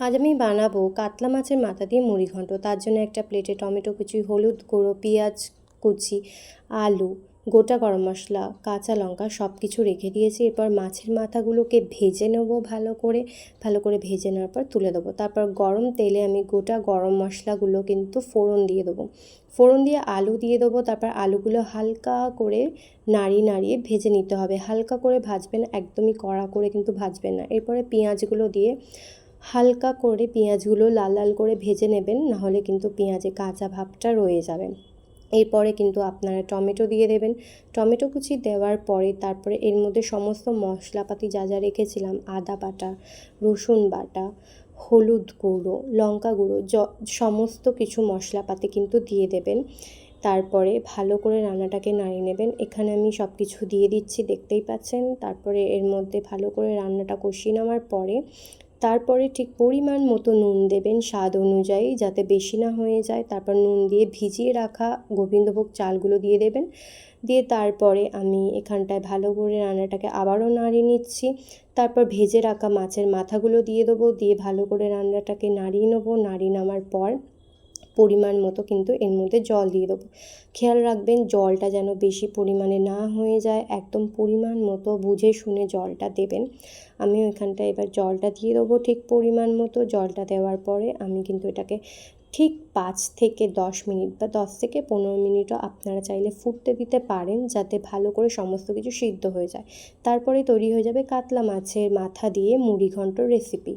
আজ আমি বানাবো কাতলা মাছের মাথা দিয়ে মুড়ি ঘন্ট। তার জন্য একটা প্লেটে টমেটো কুচি, হলুদ গুঁড়ো, পেঁয়াজ কুচি, আলু, গোটা গরম মশলা, কাঁচা লঙ্কা সব কিছু রেখে দিয়েছি। এরপর মাছের মাথাগুলোকে ভেজে নেব ভালো করে। ভালো করে ভেজে নেওয়ার পর তুলে দেবো। তারপর গরম তেলে আমি গোটা গরম মশলাগুলো কিন্তু ফোড়ন দিয়ে দেবো। ফোড়ন দিয়ে আলু দিয়ে দেবো। তারপর আলুগুলো হালকা করে নাড়িয়ে নাড়িয়ে ভেজে নিতে হবে। হালকা করে ভাজবেন, একদমই কড়া করে কিন্তু ভাজবেন না। এরপরে পেঁয়াজগুলো দিয়ে হালকা করে পেঁয়াজগুলো লাল লাল করে ভেজে নেবেন, নাহলে কিন্তু পেঁয়াজে কাঁচা ভাবটা রয়ে যাবে। এরপরে কিন্তু আপনারা টমেটো দিয়ে দেবেন। টমেটো কুচি দেওয়ার পরে তারপরে এর মধ্যে সমস্ত মশলাপাতি যা যা রেখেছিলাম, আদা বাটা, রসুন বাটা, হলুদ গুঁড়ো, লঙ্কা গুঁড়ো য সমস্ত কিছু মশলাপাতি কিন্তু দিয়ে দেবেন। তারপরে ভালো করে রান্নাটাকে নাড়িয়ে নেবেন। এখানে আমি সব কিছু দিয়ে দিচ্ছি, দেখতেই পাচ্ছেন। তারপরে এর মধ্যে ভালো করে রান্নাটা কষিয়ে নেওয়ার পরে তারপরে ঠিক পরিমাণ মতো নুন দেবেন স্বাদ অনুযায়ী যাতে বেশি না হয়ে যায়। তারপর নুন দিয়ে ভিজিয়ে রাখা গোবিন্দভোগ চালগুলো দিয়ে দেবেন। দিয়ে তারপরে আমি এখানটায় ভালো করে রান্নাটাকে আবারও নাড়িয়ে নিচ্ছি। তারপর ভেজে রাখা মাছের মাথাগুলো দিয়ে দেবো। দিয়ে ভালো করে রান্নাটাকে নাড়িয়ে নেব। নাড়িয়ে নামার পর পরিমাণ মতো কিন্তু এর মধ্যে জল দিয়ে দেবো। খেয়াল রাখবেন জলটা যেন বেশি পরিমাণে না হয়ে যায়, একদম পরিমাণ মতো বুঝে শুনে জলটা দেবেন। আমি ওইখানটা এবার জলটা দিয়ে দেবো ঠিক পরিমাণ মতো। জলটা দেওয়ার পরে আমি কিন্তু এটাকে ঠিক পাঁচ থেকে দশ মিনিট বা দশ থেকে পনেরো মিনিটও আপনারা চাইলে ফুটতে দিতে পারেন যাতে ভালো করে সমস্ত কিছু সিদ্ধ হয়ে যায়। তারপরে তৈরি হয়ে যাবে কাতলা মাছের মাথা দিয়ে মুড়ি ঘন্ট রেসিপি